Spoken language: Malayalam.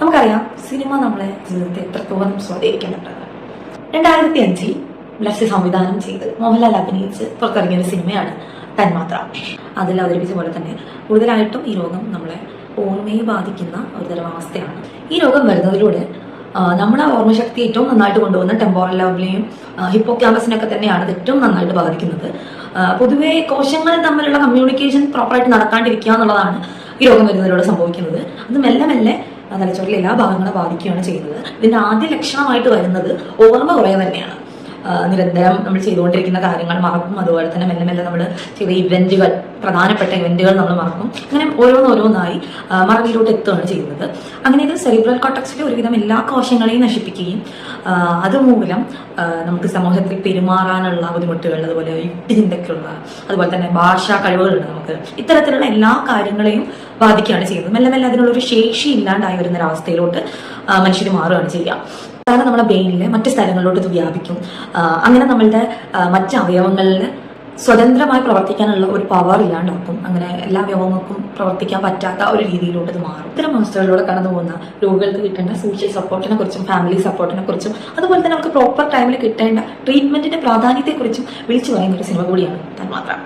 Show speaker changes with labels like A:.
A: നമുക്കറിയാം സിനിമ നമ്മളെ ജീവിതത്തെ എത്രത്തോളം സ്വാധീനിക്കുന്നുണ്ടെന്ന് രണ്ടായിരത്തി അഞ്ചിൽ ബ്ലസ് സംവിധാനം ചെയ്ത് മോഹൻലാൽ അഭിനയിച്ച് പുറത്തിറങ്ങിയ ഒരു സിനിമയാണ് തന്മാത്ര. അതിൽ അവതരിപ്പിച്ച പോലെ തന്നെ കൂടുതലായിട്ടും ഈ രോഗം നമ്മളെ ഓർമ്മയെ ബാധിക്കുന്ന ഒരു തരം അവസ്ഥയാണ് ഈ രോഗം വരുന്നതിലൂടെ നമ്മുടെ ഓർമ്മശക്തി ഏറ്റവും നന്നായിട്ട് കൊണ്ടുപോകുന്ന ടെമ്പോറൽ ലോബിനെയും ഹിപ്പോ ക്യാമ്പസിനൊക്കെ തന്നെയാണ് ഏറ്റവും നന്നായിട്ട് ബാധിക്കുന്നത്. പൊതുവെ കോശങ്ങൾ തമ്മിലുള്ള കമ്മ്യൂണിക്കേഷൻ പ്രോപ്പറായിട്ട് നടക്കാണ്ടിരിക്കുക എന്നുള്ളതാണ് ഈ രോഗം വരുന്നതിലൂടെ സംഭവിക്കുന്നത്. അത് മെല്ലെ മെല്ലെ തലച്ചോറിലെ എല്ലാ ഭാഗങ്ങളും ബാധിക്കുകയാണ് ചെയ്യുന്നത്. ഇതിന്റെ ആദ്യ ലക്ഷണമായിട്ട് വരുന്നത് ഓർമ്മ കുറയുക തന്നെയാണ്. നിരന്തരം നമ്മൾ ചെയ്തുകൊണ്ടിരിക്കുന്ന കാര്യങ്ങൾ മറക്കും. അതുപോലെ തന്നെ മെല്ലെ മെല്ലെ നമ്മൾ ചെയ്ത ഇവന്റുകൾ പ്രധാനപ്പെട്ട ഇവന്റുകൾ നമ്മൾ മറക്കും. അങ്ങനെ ഓരോന്നോരോന്നായി മറവിയിലോട്ട് എത്തുകയാണ് ചെയ്യുന്നത്. അങ്ങനെ ഇത് സെറിബ്രൽ കോട്ടക്സിലെ ഒരുവിധം എല്ലാ കോശങ്ങളെയും നശിപ്പിക്കുകയും അതുമൂലം നമുക്ക് സമൂഹത്തിൽ പെരുമാറാനുള്ള ബുദ്ധിമുട്ടുകൾ അതുപോലെ യുക്തിചിന്തയ്ക്കുള്ള അതുപോലെ തന്നെ ഭാഷാ കഴിവുകളുണ്ട് നമുക്ക് ഇത്തരത്തിലുള്ള എല്ലാ കാര്യങ്ങളെയും ബാധിക്കുകയാണ് ചെയ്യുന്നത്. മെല്ലെ മെല്ലെ അതിനുള്ള അതിനുള്ളൊരു ശേഷി ഇല്ലാണ്ടായി വരുന്ന ഒരവസ്ഥയിലോട്ട് മനുഷ്യർ മാറുകയാണ് ചെയ്യുക. കാരണം നമ്മുടെ ബ്രെയിനിലെ മറ്റ് സ്ഥലങ്ങളിലോട്ട് ഇത് വ്യാപിക്കും. അങ്ങനെ നമ്മളുടെ മറ്റ് അവയവങ്ങളിൽ സ്വതന്ത്രമായി പ്രവർത്തിക്കാനുള്ള ഒരു പവർ ഇല്ലാണ്ടാക്കും. അങ്ങനെ എല്ലാ അവയവങ്ങൾക്കും പ്രവർത്തിക്കാൻ പറ്റാത്ത ഒരു രീതിയിലോട്ട് ഇത് മാറും. ഇത്തരം അവസ്ഥകളിലൂടെ കടന്നു പോകുന്ന രോഗികൾക്ക് കിട്ടേണ്ട സോഷ്യൽ സപ്പോർട്ടിനെ കുറിച്ചും ഫാമിലി സപ്പോർട്ടിനെ കുറിച്ചും അതുപോലെ തന്നെ നമുക്ക് പ്രോപ്പർ ടൈമിൽ കിട്ടേണ്ട ട്രീറ്റ്മെന്റിന്റെ പ്രാധാന്യത്തെക്കുറിച്ചും വിളിച്ചു പറയുന്ന ഒരു സിനിമ കൂടിയാണ്. തന്മാത്ര.